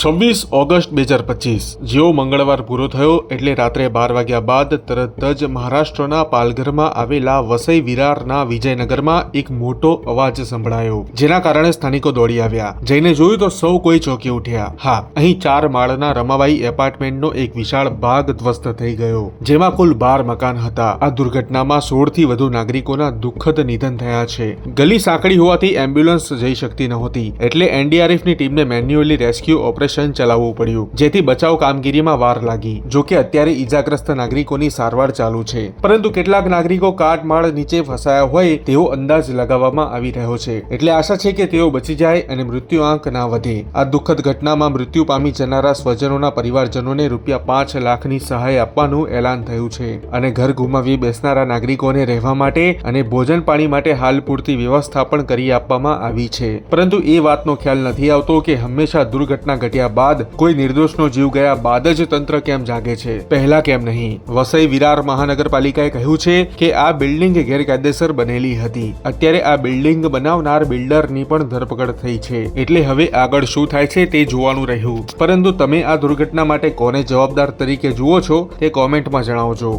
છવ્વીસ ઓગસ્ટ બે હજાર પચીસ. જેવો મંગળવાર પૂરો થયો એટલે રાત્રે બાર વાગ્યા બાદ તરત જ મહારાષ્ટ્રના પાલઘરમાં આવેલા વસઈ વિરારના વિજયનગરમાં એક મોટો અવાજ સંભળાયો, જેના કારણે સ્થાનિકો દોડી આવ્યા. જઈને જોયું તો સૌ કોઈ ચોંકી ઉઠ્યા. હા, અહીં ચાર માળના રમાબાઈ એપાર્ટમેન્ટનો એક વિશાળ ભાગ ધ્વસ્ત થઈ ગયો, જેમાં કુલ બાર મકાન હતા. આ દુર્ઘટનામાં સોળથી વધુ નાગરિકોના દુઃખદ નિધન થયા છે. ગલી સાંકડી હોવાથી એમ્બ્યુલન્સ જઈ શકતી નહોતી, એટલે એનડીઆરએફની ટીમને મેન્યુઅલી રેસ્ક્યુ ઓપરેશન ચલાવવું પડ્યું. જેથી બચાવ કામગીરીમાં વાર લાગી. જો કે અત્યારે ઈજાગ્રસ્ત નાગરિકોની સારવાર ચાલુ છે. પરંતુ કેટલાક નાગરિકો કાટમાળ નીચે ફસાયા હોય તેવો અંદાજ લગાવવામાં આવી રહ્યો છે. એટલે આશા છે કે તેઓ બચી જાય અને મૃત્યુ આંક ના વધે. આ દુઃખદ ઘટનામાં મૃત્યુ પામી જનારા સ્વજનોના પરિવારજનોને રૂપિયા પાંચ લાખની સહાય આપવાનું એલાન થયું છે. અને ઘર ગુમાવી બેસનારા નાગરિકોને રહેવા માટે અને ભોજન પાણી માટે હાલ પૂરતી વ્યવસ્થા પણ કરી આપવામાં આવી છે. પરંતુ એ વાતનો ખ્યાલ નથી આવતો કે હંમેશા દુર્ઘટના ઘટ્યા બાદ કોઈ નિર્દોષનો જીવ ગયા બાદ જ તંત્ર કેમ જાગે છે? પહેલા કેમ નહીં? વસઈ વિરાર મહાનગરપાલિકાએ કહ્યું છે કે આ બિલ્ડિંગ ગેરકાયદેસર બનેલી હતી. અત્યારે આ બિલ્ડિંગ બનાવનાર બિલ્ડરની પણ ધરપકડ થઈ છે. એટલે હવે આગળ શું થાય છે તે જોવાનું રહ્યું. પરંતુ તમે આ દુર્ઘટના માટે કોને જવાબદાર તરીકે જુઓ છો તે કોમેન્ટમાં જણાવજો.